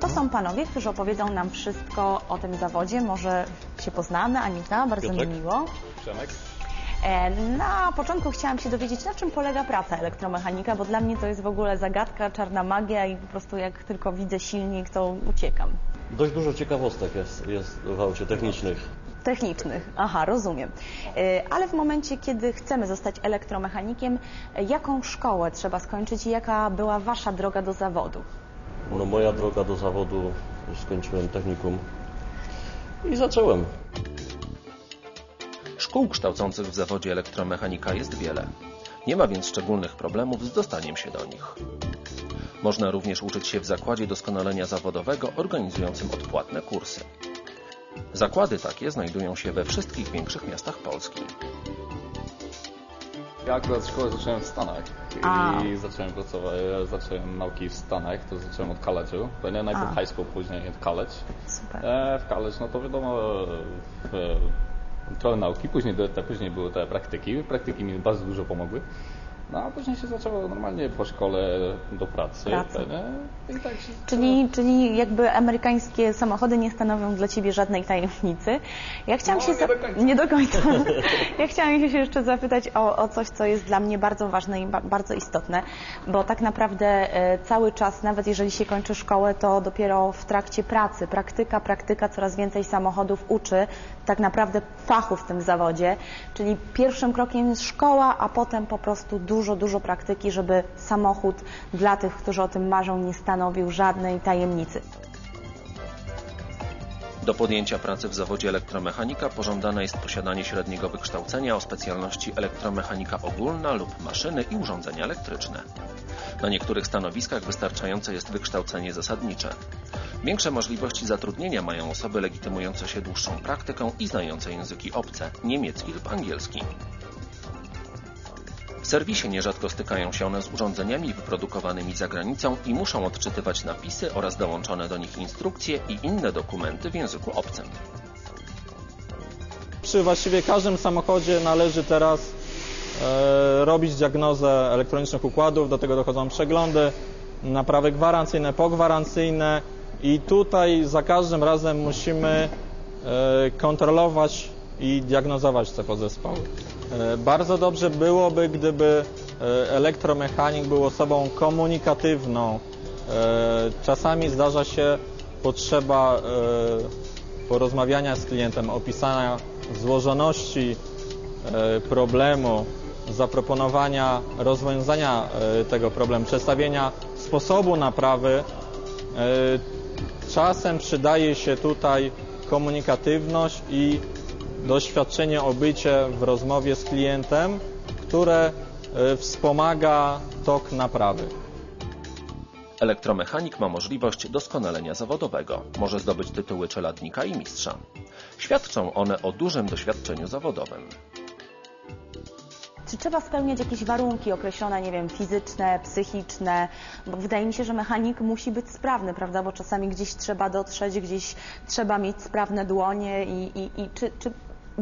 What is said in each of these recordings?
To są panowie, którzy opowiedzą nam wszystko o tym zawodzie. Może się poznamy, Anita, bardzo Piotrek. mi miło. Przemek? E, Na początku chciałam się dowiedzieć, na czym polega praca elektromechanika, bo dla mnie to jest w ogóle zagadka, czarna magia i po prostu jak tylko widzę silnik, to uciekam. Dość dużo ciekawostek jest, jest w aucie technicznych. Technicznych, aha, rozumiem. E, Ale w momencie, kiedy chcemy zostać elektromechanikiem, jaką szkołę trzeba skończyć i jaka była Wasza droga do zawodu? No moja droga do zawodu, skończyłem technikum i zacząłem. Szkół kształcących w zawodzie elektromechanika jest wiele. Nie ma więc szczególnych problemów z dostaniem się do nich. Można również uczyć się w zakładzie doskonalenia zawodowego organizującym odpłatne kursy. Zakłady takie znajdują się we wszystkich większych miastach Polski. Ja akurat szkołę zacząłem w Stanach A. i zacząłem pracować, zacząłem nauki w Stanach, to zacząłem od college'u. Będę najpierw A. high school, później college. Super. E, w college, no to wiadomo, e, trochę nauki, później, do, później były te praktyki. Praktyki mi bardzo dużo pomogły. No a później się zaczęło normalnie po szkole do pracy. Pracy. I tak się Czyli, czyli jakby amerykańskie samochody nie stanowią dla Ciebie żadnej tajemnicy. Ja chciałam No, się nie za- do końca. nie do końca. ja chciałam się jeszcze zapytać o, o coś, co jest dla mnie bardzo ważne i ba- bardzo istotne, bo tak naprawdę e, cały czas, nawet jeżeli się kończy szkołę, to dopiero w trakcie pracy, praktyka, praktyka, coraz więcej samochodów uczy tak naprawdę fachu w tym zawodzie, czyli pierwszym krokiem jest szkoła, a potem po prostu dużo, dużo praktyki, żeby samochód dla tych, którzy o tym marzą, nie stanowił żadnej tajemnicy. Do podjęcia pracy w zawodzie elektromechanika pożądane jest posiadanie średniego wykształcenia o specjalności elektromechanika ogólna lub maszyny i urządzenia elektryczne. Na niektórych stanowiskach wystarczające jest wykształcenie zasadnicze. Większe możliwości zatrudnienia mają osoby legitymujące się dłuższą praktyką i znające języki obce, niemiecki lub angielski. Serwisie nierzadko stykają się one z urządzeniami wyprodukowanymi za granicą i muszą odczytywać napisy oraz dołączone do nich instrukcje i inne dokumenty w języku obcym. Przy właściwie każdym samochodzie należy teraz e, robić diagnozę elektronicznych układów, do tego dochodzą przeglądy, naprawy gwarancyjne, pogwarancyjne i tutaj za każdym razem musimy e, kontrolować i diagnozować te podzespoły. E, bardzo dobrze byłoby, gdyby e, elektromechanik był osobą komunikatywną. E, czasami zdarza się potrzeba porozmawiania z klientem, opisania złożoności problemu, zaproponowania rozwiązania tego problemu, przedstawienia sposobu naprawy. Czasem przydaje się tutaj komunikatywność i doświadczenie o bycie w rozmowie z klientem, które e, wspomaga tok naprawy. Elektromechanik ma możliwość doskonalenia zawodowego. Może zdobyć tytuły czeladnika i mistrza. Świadczą one o dużym doświadczeniu zawodowym. Czy trzeba spełniać jakieś warunki określone, nie wiem, fizyczne, psychiczne? Bo wydaje mi się, że mechanik musi być sprawny, prawda? Bo czasami gdzieś trzeba dotrzeć, gdzieś trzeba mieć sprawne dłonie i, i, i czy, czy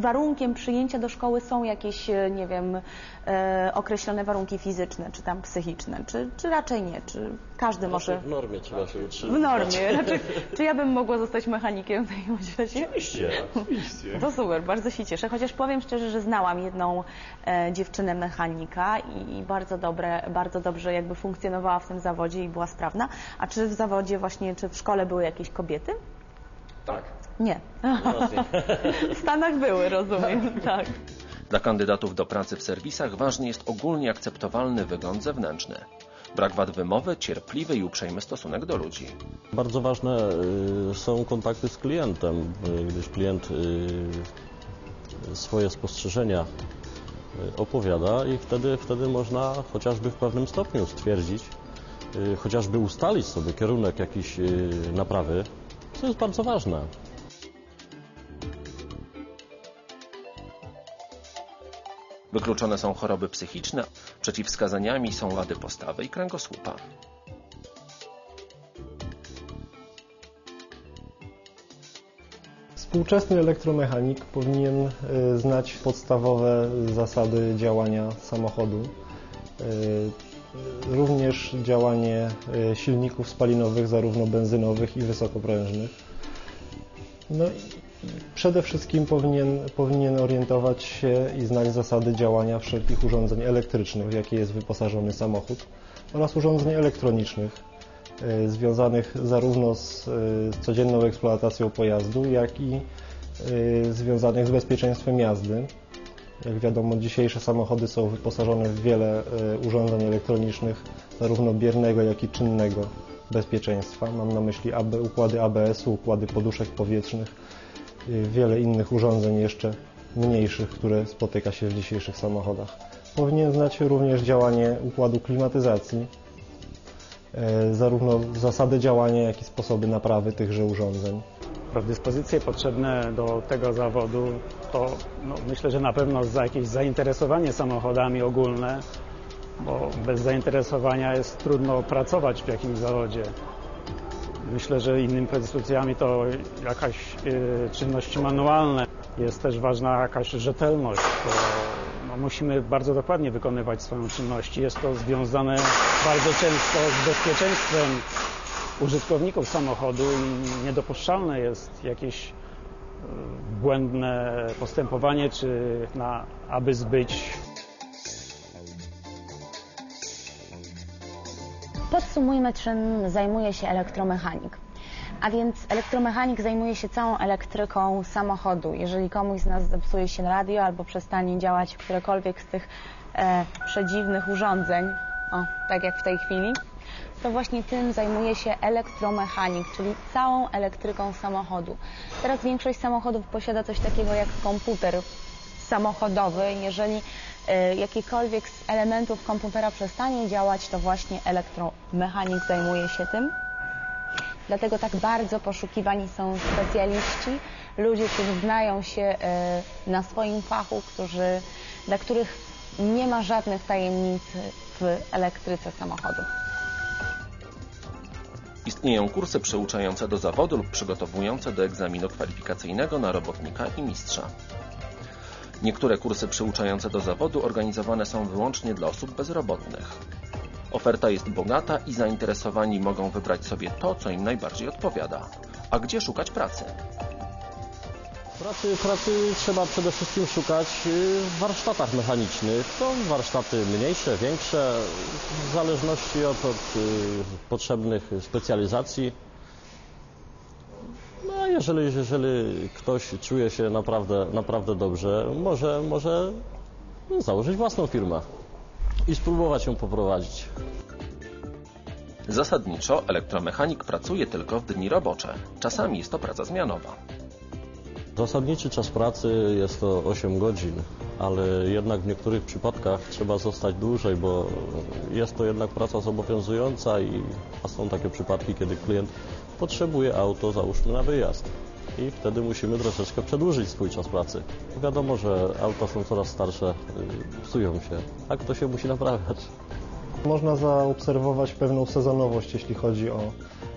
warunkiem przyjęcia do szkoły są jakieś, e, nie wiem, e, określone warunki fizyczne, czy tam psychiczne, czy, czy raczej nie? Czy każdy może... W normie trzeba się utrzymać. W normie. Raczej, czy ja bym mogła zostać mechanikiem w takim razie? Oczywiście, oczywiście. To super, bardzo się cieszę. Chociaż powiem szczerze, że znałam jedną e, dziewczynę mechanika i, i bardzo, dobre, bardzo dobrze jakby funkcjonowała w tym zawodzie i była sprawna. A czy w zawodzie właśnie, czy w szkole były jakieś kobiety? Tak. Nie. W Stanach były, rozumiem. Tak. Dla kandydatów do pracy w serwisach ważny jest ogólnie akceptowalny wygląd zewnętrzny. Brak wad wymowy, cierpliwy i uprzejmy stosunek do ludzi. Bardzo ważne y, są kontakty z klientem, y, gdyż klient y, swoje spostrzeżenia opowiada i wtedy, wtedy można chociażby w pewnym stopniu stwierdzić, chociażby ustalić sobie kierunek jakiejś naprawy, co jest bardzo ważne. Wykluczone są choroby psychiczne, przeciwwskazaniami są wady postawy i kręgosłupa. Współczesny elektromechanik powinien y, znać podstawowe zasady działania samochodu, y, również działanie e, silników spalinowych, zarówno benzynowych i wysokoprężnych. No przede wszystkim powinien, powinien orientować się i znać zasady działania wszelkich urządzeń elektrycznych, w jakie jest wyposażony samochód oraz urządzeń elektronicznych e, związanych zarówno z, e, codzienną eksploatacją pojazdu, jak i związanych z bezpieczeństwem jazdy. Jak wiadomo, dzisiejsze samochody są wyposażone w wiele urządzeń elektronicznych, zarówno biernego, jak i czynnego bezpieczeństwa. Mam na myśli AB, układy ABS-u, układy poduszek powietrznych, wiele innych urządzeń jeszcze mniejszych, które spotyka się w dzisiejszych samochodach. Powinien znać również działanie układu klimatyzacji, e, zarówno zasady działania, jak i sposoby naprawy tychże urządzeń. Dyspozycje potrzebne do tego zawodu to no, myślę, że na pewno za jakieś zainteresowanie samochodami ogólne, bo bez zainteresowania jest trudno pracować w jakimś zawodzie. Myślę, że innymi predyspozycjami to jakaś y, czynności manualne. Jest też ważna jakaś rzetelność, bo no, musimy bardzo dokładnie wykonywać swoją czynność. Jest to związane bardzo często z bezpieczeństwem użytkowników samochodu i niedopuszczalne jest jakieś y, błędne postępowanie, czy na, aby zbyć Podsumujmy, czym zajmuje się elektromechanik. A więc elektromechanik zajmuje się całą elektryką samochodu. Jeżeli komuś z nas zepsuje się radio albo przestanie działać którekolwiek z tych e, przedziwnych urządzeń, o, tak jak w tej chwili, to właśnie tym zajmuje się elektromechanik, czyli całą elektryką samochodu. Teraz większość samochodów posiada coś takiego jak komputer samochodowy. Jeżeli E, jakikolwiek z elementów komputera przestanie działać, to właśnie elektromechanik zajmuje się tym. Dlatego tak bardzo poszukiwani są specjaliści, ludzie, którzy znają się e, na swoim fachu, którzy, dla których nie ma żadnych tajemnic w elektryce samochodu. Istnieją kursy przyuczające do zawodu lub przygotowujące do egzaminu kwalifikacyjnego na robotnika i mistrza. Niektóre kursy przyuczające do zawodu organizowane są wyłącznie dla osób bezrobotnych. Oferta jest bogata i zainteresowani mogą wybrać sobie to, co im najbardziej odpowiada. A gdzie szukać pracy? Pracy, pracy trzeba przede wszystkim szukać y, w warsztatach mechanicznych. To warsztaty mniejsze, większe, w zależności od, od y, potrzebnych specjalizacji jeżeli, jeżeli ktoś czuje się naprawdę, naprawdę dobrze, może, może założyć własną firmę i spróbować ją poprowadzić. Zasadniczo elektromechanik pracuje tylko w dni robocze. Czasami jest to praca zmianowa. Zasadniczy czas pracy jest to 8 godzin, ale jednak w niektórych przypadkach trzeba zostać dłużej, bo jest to jednak praca zobowiązująca i są takie przypadki, kiedy klient potrzebuje auto, załóżmy, na wyjazd. I wtedy musimy troszeczkę przedłużyć swój czas pracy. Wiadomo, że auta są coraz starsze, y, psują się, a kto się musi naprawiać. Można zaobserwować pewną sezonowość, jeśli chodzi o,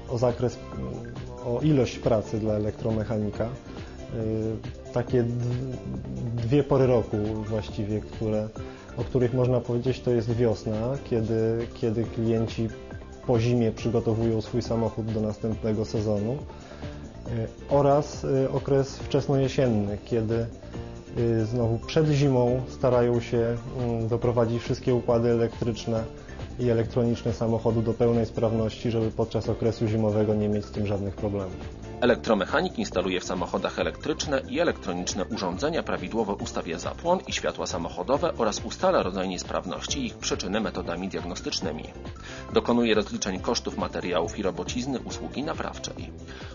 o zakres, o ilość pracy dla elektromechanika. Y, takie dwie pory roku właściwie, które, o których można powiedzieć, to jest wiosna, kiedy, kiedy klienci po zimie przygotowują swój samochód do następnego sezonu e, oraz e, okres wczesnojesienny, kiedy znowu przed zimą starają się mm, doprowadzić wszystkie układy elektryczne i elektroniczne samochodu do pełnej sprawności, żeby podczas okresu zimowego nie mieć z tym żadnych problemów. Elektromechanik instaluje w samochodach elektryczne i elektroniczne urządzenia, prawidłowo ustawia zapłon i światła samochodowe oraz ustala rodzaj niesprawności i ich przyczyny metodami diagnostycznymi. Dokonuje rozliczeń kosztów materiałów i robocizny usługi naprawczej.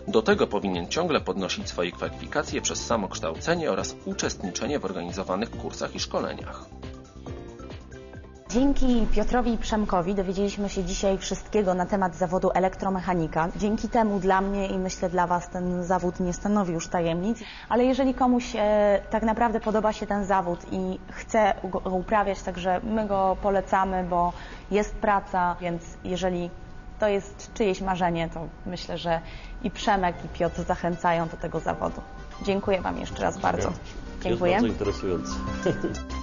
Do tego powinien ciągle podnosić swoje kwalifikacje przez samokształcenie oraz uczestniczenie w organizowanych kursach i szkoleniach. Dzięki Piotrowi Przemkowi dowiedzieliśmy się dzisiaj wszystkiego na temat zawodu elektromechanika. Dzięki temu dla mnie i myślę dla Was ten zawód nie stanowi już tajemnic, ale jeżeli komuś e, tak naprawdę podoba się ten zawód i chce go uprawiać, także my go polecamy, bo jest praca, więc jeżeli to jest czyjeś marzenie, to myślę, że i Przemek, i Piotr zachęcają do tego zawodu. Dziękuję Wam jeszcze raz bardzo. Dziękuję. Jest bardzo interesujący.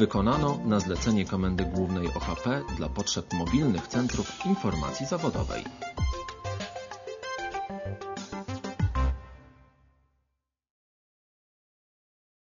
Wykonano na zlecenie Komendy Głównej OHP dla potrzeb mobilnych centrów informacji zawodowej.